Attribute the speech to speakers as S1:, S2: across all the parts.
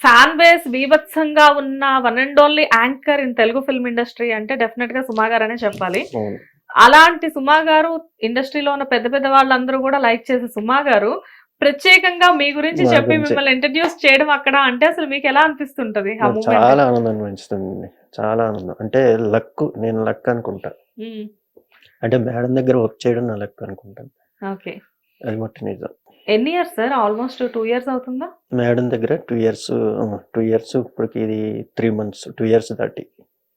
S1: Fan base బీభత్సంగా ఉన్న one and only anchor in Telugu film industry అంటే డెఫినెట్గా సుమా గారు అనే చెప్పాలి అలాంటి సుమా గారు ఇండస్ట్రీలో ఉన్న పెద్ద పెద్ద వాళ్ళందరూ కూడా లైక్ చేసే సుమా గారు ప్రత్యేకంగా మీ గురించి చెప్పి. మిమ్మల్ని ఇంట్రడ్యూస్ చేయడం అక్కడ అంటే అసలు మీకు ఎలా అనిపిస్తుంటది?
S2: చాలా ఆనందం పెంచుతుంది చాలా ఆనందం. అంటే లక్ నేను లక్ అనుకుంటా. అంటే మేడం దగ్గర వర్క్ చేయడం నా లక్ అనుకుంటాను.
S1: ఓకే.
S2: అది మట్టి నిజం.
S1: ఎన్ని years sir almost two years అవుతుందా
S2: మేడం దగ్గర టూ ఇయర్స్ టూ ఇయర్స్ ఇప్పటికి ఇది త్రీ మంత్స్ టూ ఇయర్స్ దాటి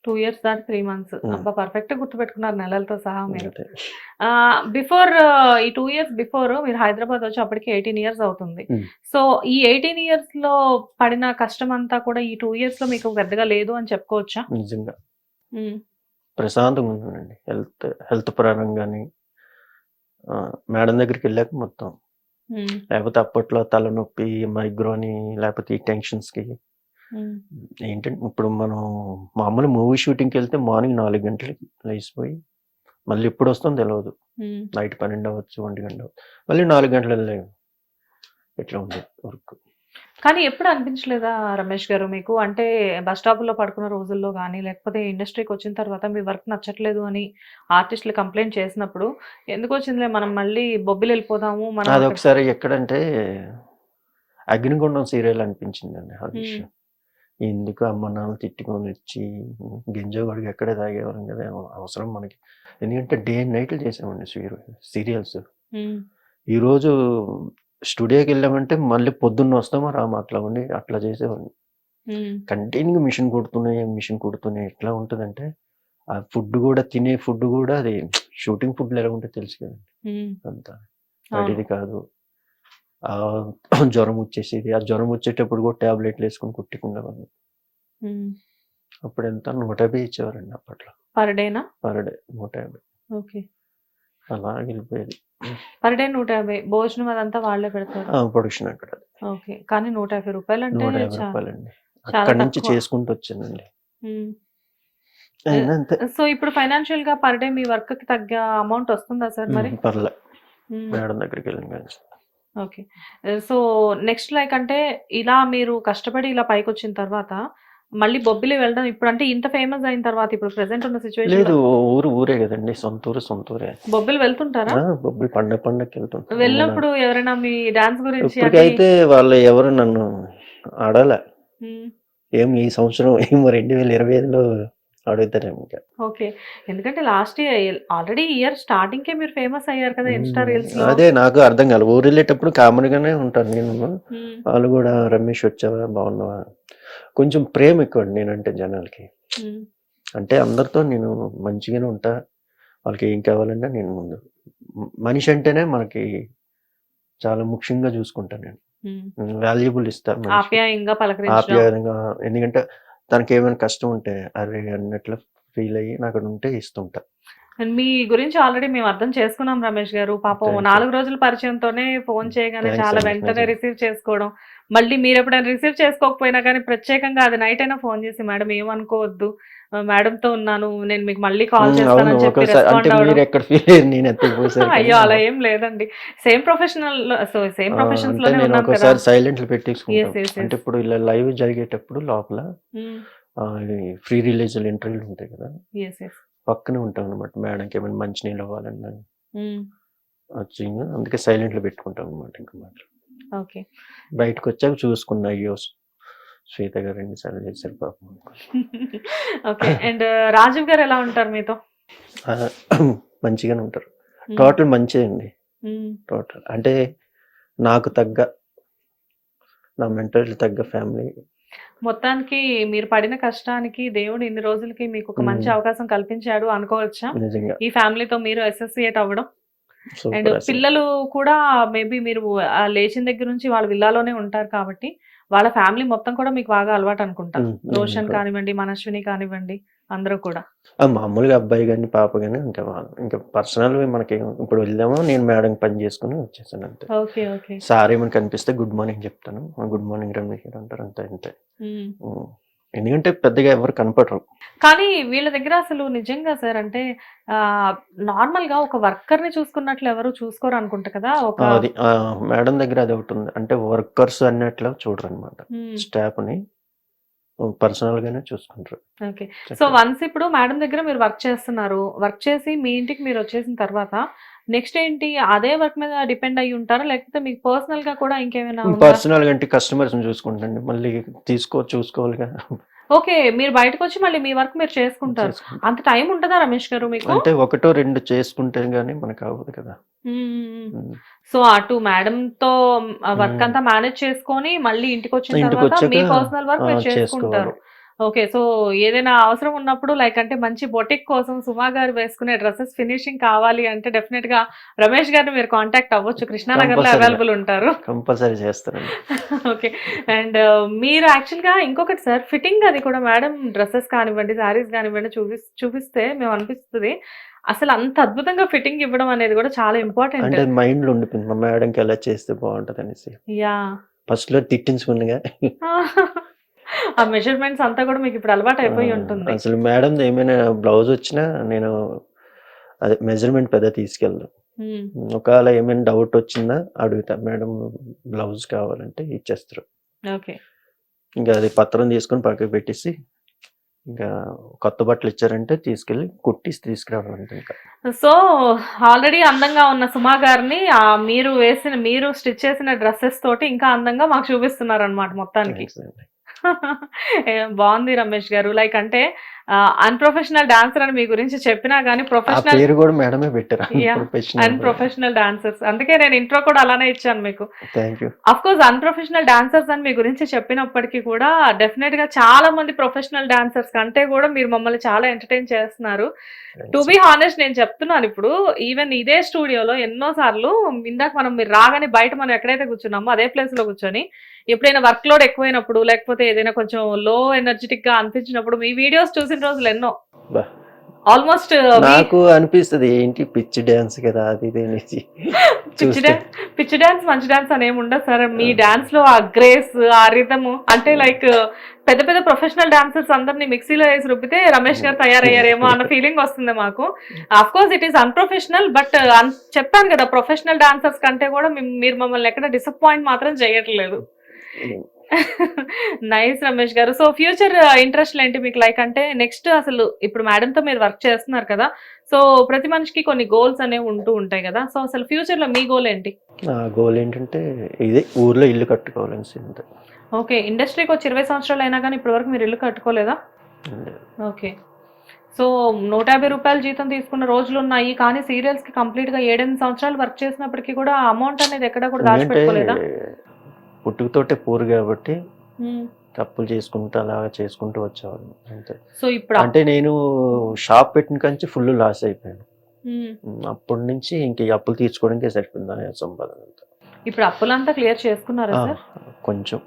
S1: టూ ఇయర్స్ దాటి త్రీ మంత్స్. అబ్బా పర్ఫెక్ట్ గుర్తు పెట్టుకున్నారు నెలలతో సహా మీరు. బిఫోర్ ఈ టూ ఇయర్స్ బిఫోర్ మీరు హైదరాబాద్ వచ్చి అప్పటికి ఎయిటీన్ ఇయర్స్ అవుతుంది. సో ఈ ఎయిటీన్ ఇయర్స్లో పడిన కష్టం అంతా కూడా ఈ టూ ఇయర్స్లో మీకు పెద్దగా లేదు అని చెప్పుకోవచ్చా
S2: నిజంగా. ప్రశాంతంగా ఉన్నానండి హెల్త్ హెల్త్ పరంగాని ఆ, మేడం దగ్గరికి వెళ్ళాక మొత్తం. లేకపోతే అప్పట్లో తలనొప్పి మైగ్రోని లేకపోతే ఈ టెన్షన్స్కి. ఏంటంటే ఇప్పుడు మనం మామూలు మూవీ షూటింగ్కి వెళ్తే మార్నింగ్ నాలుగు గంటలకి లేచిపోయి మళ్ళీ ఎప్పుడు వస్తుందో తెలియదు. నైట్ పన్నెండు అవ్వచ్చు ఒంటి గంట అవ్వచ్చు. మళ్ళీ నాలుగు గంటలు వెళ్ళలేము ఎట్లా ఉంది వర్క్?
S1: కానీ ఎప్పుడు అనిపించలేదా రమేష్ గారు మీకు? అంటే బస్ స్టాప్లో పడుకున్న రోజుల్లో కానీ లేకపోతే ఇండస్ట్రీకి వచ్చిన తర్వాత మీ వర్క్ నచ్చట్లేదు అని ఆర్టిస్టులు కంప్లైంట్ చేసినప్పుడు ఎందుకు వచ్చిందిలే మనం మళ్ళీ బొబ్బిలు వెళ్ళిపోదాము మనం
S2: అది ఒకసారి ఎక్కడంటే అగ్నిగుండం సీరియల్ అనిపించిందండి ఆ విషయం. ఎందుకు అమ్మ నాన్న తిట్టుకొని వచ్చి గింజగొడికి ఎక్కడే తాగేవాళ్ళం కదా అవసరం మనకి. ఎందుకంటే డే అండ్ నైట్లు చేసామండి సీరియల్స్. ఈరోజు స్టూడియోకి వెళ్ళామంటే మళ్ళీ పొద్దున్న వస్తామో? రాము అట్లా ఉండి అట్లా చేసేవాడిని. కంటిన్యూగా మిషన్ కుడుతూనే మిషన్ కుడుతూనే ఎట్లా ఉంటుందంటే ఆ ఫుడ్ కూడా తినే ఫుడ్ కూడా అది షూటింగ్ ఫుడ్ ఎలా ఉంటే తెలుసు కదండి. అంతా. బయటిది కాదు. ఆ జ్వరం వచ్చేసేది. ఆ జ్వరం వచ్చేటప్పుడు కూడా టాబ్లెట్లు వేసుకొని కుట్టుకునేవాడిని. అప్పుడు ఎంత? నూట యాభై ఇచ్చేవారండి అప్పట్లో.
S1: పర్ డేనా?
S2: పర్ డే నూట యాభై.
S1: ఓకే.
S2: అలా వెళ్ళిపోయేది.
S1: పర్ డే నూట యాభై భోజనం అదంతా వాళ్ళే పెడతారు.
S2: ప్రొడక్షన్ అక్కడ
S1: ఓకే కానీ నూట యాభై రూపాయలు అంటే
S2: నూట యాభై
S1: చాలా
S2: అక్కడి నుంచి. చేసుకుంటూ వచ్చానండి.
S1: సో ఇప్పుడు ఫైనాన్షియల్గా పర్ డే మీ వర్క్కి తగ్గ అమౌంట్ వస్తుందా సార్ మరి?
S2: పర్లే. మేడం దగ్గరికి వెళ్ళాను
S1: ఓకే. సో నెక్స్ట్ లైక్ అంటే ఇలా మీరు కష్టపడి ఇలా పైకి వచ్చిన తర్వాత మళ్ళీ బొబ్బిలి వెళ్ళడం ఇప్పుడు అంటే ఇంత ఫేమస్ అయిన తర్వాత ఇప్పుడు ప్రెసెంట్ ఉన్న సిచ్యువేషన్
S2: లేదు ఊరు ఊరే కదండి సొంత ఊరు సొంత ఊరే
S1: బొబ్బిలి వెళ్తుంటారా?
S2: బొబ్బిలి పండగ పండగకి వెళ్తుంటాం.
S1: వెళ్ళినప్పుడు ఎవరైనా మీ డాన్స్ గురించి
S2: ఇప్పటికైతే వాళ్ళు ఎవరు నన్ను
S1: మ్మ్.
S2: ఏం ఈ సంవత్సరం ఏమో రెండు వేల ఇరవై ఐదులో అడుగుతారేమో ఇంకా.
S1: ఓకే. ఎందుకంటే last year already year starting కే మీరు ఫేమస్ అయ్యారు కదా ఇన్స్టా రీల్స్
S2: అదే నాకు అర్థం కాదు ఊరు వెళ్ళేటప్పుడు కామన్గానే ఉంటాను నేను. వాళ్ళు కూడా రమేష్ వచ్చావా? బాగున్నావా? కొంచెం ప్రేమ ఎక్కువ నేనంటే జనాలకి. అంటే అందరితో నేను మంచిగానే ఉంటా వాళ్ళకి ఏం కావాలన్నా నేను ముందు మనిషి అంటేనే మనకి చాలా ముఖ్యంగా చూసుకుంటాను నేను. వాల్యుబుల్ ఇస్తాను.
S1: ఆప్యాయంగా
S2: ఎందుకంటే తనకి ఏమైనా కష్టం ఉంటే అరే అన్నట్లు ఫీల్ అయ్యి నాకు ఉంటే ఇస్తుంటా
S1: మీ గురించి ఆల్రెడీ మేము అర్థం చేసుకున్నాం రమేష్ గారు. పాపం. నాలుగు రోజుల పరిచయంతోనే ఫోన్ చేయగానే
S2: Thanks
S1: చాలా వెంటనే. రిసీవ్ చేసుకోవడం. మళ్ళీ మీరు ఎప్పుడైనా రిసీవ్ చేసుకోకపోయినా కానీ ప్రత్యేకంగా అది నైట్ అయినా ఫోన్ చేసి మేడం ఏమనుకోవద్దు. మేడం తో ఉన్నాను. నేను మీకు మళ్ళీ కాల్
S2: అవును
S1: చేస్తానని చెప్పి రెస్పాండ్ అయ్యో అలా ఏం లేదండి. సేమ్ ప్రొఫెషనల్ సో సేమ్
S2: ప్రొఫెషన్స్లోనే
S1: ఉన్నాం కదా.
S2: సైలెంట్. అంటే ఇప్పుడు ఇలా లైవ్ జరిగేటప్పుడు లోపల. ఫ్రీ రిలీజ్ ఇంటర్వ్యూలు ఉంటాయి కదా. పక్కనే ఉంటాం అనమాట మేడంకి ఏమైనా మంచి నీళ్ళు అవ్వాలన్నా. వచ్చి అందుకే సైలెంట్లో పెట్టుకుంటాం అనమాట ఇంకా మాత్రం.
S1: ఓకే.
S2: బయటకు వచ్చాక చూసుకున్నా అయ్యో! శ్వేత గారు ఎన్నిసార్లు చేశారు పాపం
S1: ఓకే. అండ్ రాజీవ్ గారు ఎలా ఉంటారు మీతో?
S2: మంచిగానే ఉంటారు. టోటల్ మంచిదే అండి. టోటల్. అంటే నాకు తగ్గ నా మెంటల్ తగ్గ ఫ్యామిలీ
S1: మొత్తానికి మీరు పడిన కష్టానికి దేవుడు ఇన్ని రోజులకి మీకు ఒక మంచి. అవకాశం కల్పించాడు అనుకోవచ్చా ఈ ఫ్యామిలీతో మీరు అసోసియేట్ అవ్వడం అండ్. పిల్లలు కూడా మేబీ మీరు ఆ లేచిన దగ్గర నుంచి వాళ్ళ విల్లాలోనే ఉంటారు కాబట్టి వాళ్ళ ఫ్యామిలీ మొత్తం కూడా మీకు బాగా అలవాటు అనుకుంటా
S2: మ్మ్.
S1: రోషన్. కానివ్వండి మనస్విని కానివ్వండి అందరూ కూడా.
S2: మామూలుగా అబ్బాయి కానీ పాప కానీ ఇంకా ఇంకా పర్సనల్ మనకి ఇప్పుడు వెళ్దామో? నేను మేడం పని చేసుకుని వచ్చేసాను అంతే.
S1: Okay okay.
S2: సార్ ఏమైనా కనిపిస్తే గుడ్ మార్నింగ్ చెప్తాను. గుడ్ మార్నింగ్ రమేష్ గారు అంటారు అంతే అంతే. ఎందుకంటే పెద్దగా ఎవరు కనపడరు.
S1: కానీ వీళ్ళ దగ్గర అసలు నిజంగా సార్ అంటే నార్మల్గా ఒక వర్కర్ని చూసుకున్నట్లు ఎవరు చూసుకోరు అనుకుంటా కదా ఒక
S2: అది మేడం దగ్గర అది ఒకటి ఉంది. అంటే వర్కర్స్ అన్నట్లు చూడరు అనమాట. స్టాఫ్ని పర్సనల్ గానే చూసుకుంటారు.
S1: ఓకే. సో వన్స్ ఇప్పుడు మేడం దగ్గర మీరు వర్క్ చేస్తున్నారు. వర్క్ చేసి మీ ఇంటికి మీరు వచ్చేసిన తర్వాత నెక్స్ట్ ఏంటి? అదే వర్క్ మీద డిపెండ్ అయ్యి ఉంటారా? లేకపోతే మీకు పర్సనల్గా కూడా ఇంకేమైనా
S2: పర్సనల్గా అంటే కస్టమర్స్ చూసుకుంటండి మళ్ళీ తీసుకో చూసుకోవాలిగా.
S1: ఓకే. మీరు బయటకు వచ్చి మళ్ళీ మీ వర్క్ మీరు చేసుకుంటారు.
S2: చేసుకుంటాం.
S1: అంత టైం ఉంటుందా రమేష్ గారు మీకు?
S2: అంటే ఒకటో రెండు చేసుకుంటే గానీ మనకు అవ్వదు కదా.
S1: సో అటు మేడం తో వర్క్. అంతా మేనేజ్ చేసుకొని మళ్ళీ ఇంటికి వచ్చిన తర్వాత మీ పర్సనల్ వర్క్ మీరు చేసుకుంటారు. ఓకే సో ఏదైనా అవసరం ఉన్నప్పుడు లైక్ అంటే మంచి బొటిక్ కోసం సుమా గారు వేసుకునే డ్రెస్సెస్ ఫినిషింగ్ కావాలి అంటే డెఫినెట్గా రమేష్ గారిని మీరు కాంటాక్ట్ అవ్వచ్చు.
S2: కృష్ణానగర్లో.
S1: అవైలబుల్ ఉంటారు.
S2: కంపల్సరీ చేస్తారండి
S1: ఓకే అండ్ మీరు యాక్చువల్గా ఇంకొకటి సార్ ఫిట్టింగ్ అది కూడా మేడం డ్రెస్సెస్ కానివ్వండి శారీస్ కానివ్వండి చూపి చూపిస్తే మేము అనిపిస్తుంది. అసలు అంత అద్భుతంగా ఫిట్టింగ్ ఇవ్వడం అనేది కూడా చాలా ఇంపార్టెంట్.
S2: అంటే మైండ్లో ఉండిపోయింది. మా మేడంకి ఎలా చేస్తే బాగుంటది అనేసి
S1: యా.
S2: ఫస్ట్లో తిట్టించుకున్నగా
S1: ఆ మెజర్మెంట్స్ అంతా కూడా మీకు ఇప్పుడు అలవాటు అయిపోయి ఉంటుంది.
S2: అసలు మేడం ఏమైనా బ్లౌజ్ వచ్చినా నేను అదే మెజర్మెంట్ పెద్ద తీసుకెళ్ళను.
S1: మ్మ్.
S2: ఒకవేళ ఏమైనా డౌట్ వచ్చిందా అడుగుతా. మేడం బ్లౌజ్ కావాలంటే ఇచ్చేస్తారు.
S1: ఓకే.
S2: ఇంకా అది పత్రం తీసుకొని పక్కకు పెట్టేసి ఇంకా కొత్త బట్టలు ఇచ్చారంటే తీసుకెళ్ళి కుట్టిసి తీసుకురావాలంటే ఇంకా.
S1: సో ఆల్రెడీ అందంగా ఉన్న సుమా గారిని ఆ మీరు వేసిన మీరు స్టిచ్ చేసిన డ్రెస్సెస్ తోటి ఇంకా అందంగా మాకు చూపిస్తున్నారు అనమాట మొత్తానికి బాగుంది రమేష్ గారు. లైక్ అంటే అన్ప్రొఫెషనల్ డాన్సర్ అని మీ గురించి చెప్పినా కానీ ప్రొఫెషనల్
S2: పేరు కూడా మేడమే పెట్టారు
S1: అన్ప్రొఫెషనల్ డాన్సర్స్ అందుకే నేను ఇంట్రో కూడా అలానే ఇచ్చాను మీకు. అఫ్ కోర్స్ అన్ప్రొఫెషనల్ డాన్సర్స్ అని మీ గురించి చెప్పినప్పటికీ కూడా డెఫినెట్గా చాలా మంది ప్రొఫెషనల్ డాన్సర్స్ కంటే కూడా మీరు మమ్మల్ని చాలా ఎంటర్టైన్ చేస్తున్నారు. టు బి హానెస్ట్ నేను చెప్తున్నాను ఇప్పుడు ఈవెన్ ఇదే స్టూడియోలో ఎన్నో సార్లు ఇందాక మనం మీరు రాగానే బయట మనం ఎక్కడైతే కూర్చున్నామో అదే ప్లేస్లో కూర్చొని ఎప్పుడైనా వర్క్ లోడ్ ఎక్కువైనప్పుడు లేకపోతే ఏదైనా కొంచెం లో ఎనర్జెటిక్గా అనిపించినప్పుడు మీ వీడియోస్ చూసిన రోజులు ఎన్నో. ఆల్మోస్ట్
S2: నాకు అనిపిస్తుంది ఏంటి పిచ్చి డాన్స్ కదా అది ఇది
S1: పిచ్చి
S2: చూస్తే.
S1: డాన్స్ పిచ్చి డాన్స్ మంచి డాన్స్ అని ఉండదు సార్. మీ డాన్స్లో ఆ గ్రేస్ ఆ రిథమ్ అంటే లైక్ పెద్ద పెద్ద ప్రొఫెషనల్ డాన్సర్స్ అందరినీ మిక్సీలో వేసి రుబ్బితే రమేష్ గారు తయారయ్యారేమో అన్న ఫీలింగ్ వస్తుంది మాకు. Of course it is unprofessional but చెప్పాను కదా ప్రొఫెషనల్ డాన్సర్స్ కంటే కూడా మీరు మమ్మల్ని ఎక్కడ డిసప్పాయింట్ మాత్రం చేయట్లేదు. నైస్ రమేష్ గారు. సో ఫ్యూచర్ ఇంట్రెస్ట్ ఏంటి మీకు? లైక్ అంటే నెక్స్ట్ అసలు ఇప్పుడు మేడం తో మీరు వర్క్ చేస్తున్నారు కదా సో ప్రతి మనిషికి కొన్ని గోల్స్ అనేవి ఉంటూ ఉంటాయి కదా సో అసలు ఫ్యూచర్లో మీ గోల్ ఏంటి?
S2: నా గోల్ ఏంటంటే ఇదే ఊర్లో ఇల్లు కట్టుకోవాలనేసి అంతే
S1: ఓకే ఇండస్ట్రీకి వచ్చి ఇరవై సంవత్సరాలు అయినా కానీ ఇప్పటి వరకు మీరు ఇల్లు కట్టుకోలేదా? ఓకే. సో నూట యాభై రూపాయల జీతం తీసుకున్న రోజులు ఉన్నాయి కానీ సీరియల్స్కి కంప్లీట్గా ఏడెనిమిది సంవత్సరాలు వర్క్ చేసినప్పటికీ కూడా అమౌంట్ అనేది ఎక్కడ కూడా దాచిపెట్టుకోలేదా?
S2: పుట్టుకతోటే పూరు కాబట్టి. తప్పులు చేసుకుంటూ అలా చేసుకుంటూ వచ్చేవాళ్ళం అంతే.
S1: సో ఇప్పుడు
S2: అంటే నేను షాప్ పెట్టిన కంచి ఫుల్ లాస్ అయిపోయాను. అప్పటి నుంచి ఇంక అప్పులు తీర్చుకోవడానికే సరిపోయింది సంపాదన అంతా.
S1: ఇప్పుడు అప్పులంతా క్లియర్ చేసుకున్నారా
S2: కొంచెం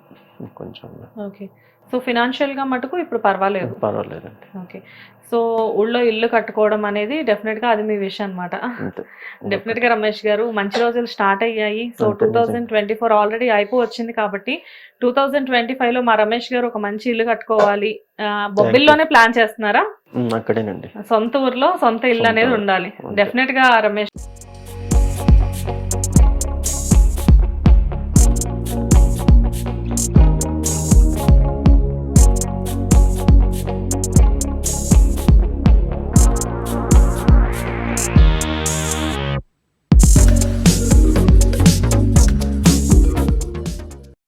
S2: కొంచెం.
S1: ఓకే. సో ఫినాన్షియల్గా మటుకు ఇప్పుడు పర్వాలేదు.
S2: పర్వాలేదండి.
S1: ఓకే సో ఊళ్ళో ఇల్లు కట్టుకోవడం అనేది డెఫినెట్గా అది మీ విషయం అనమాట
S2: అంతే.
S1: డెఫినెట్గా రమేష్ గారు మంచి రోజులు స్టార్ట్ అయ్యాయి. So two. Thousand twenty four already అయిపో వచ్చింది కాబట్టి టూ థౌజండ్ ట్వంటీ ఫైవ్లో మా రమేష్ గారు ఒక మంచి ఇల్లు కట్టుకోవాలి. బొబ్బిల్లోనే ప్లాన్ చేస్తున్నారా?
S2: అక్కడేనండి.
S1: సొంత ఊర్లో సొంత ఇల్లు అనేది. ఉండాలి.
S2: అంతే.
S1: డెఫినెట్గా రమేష్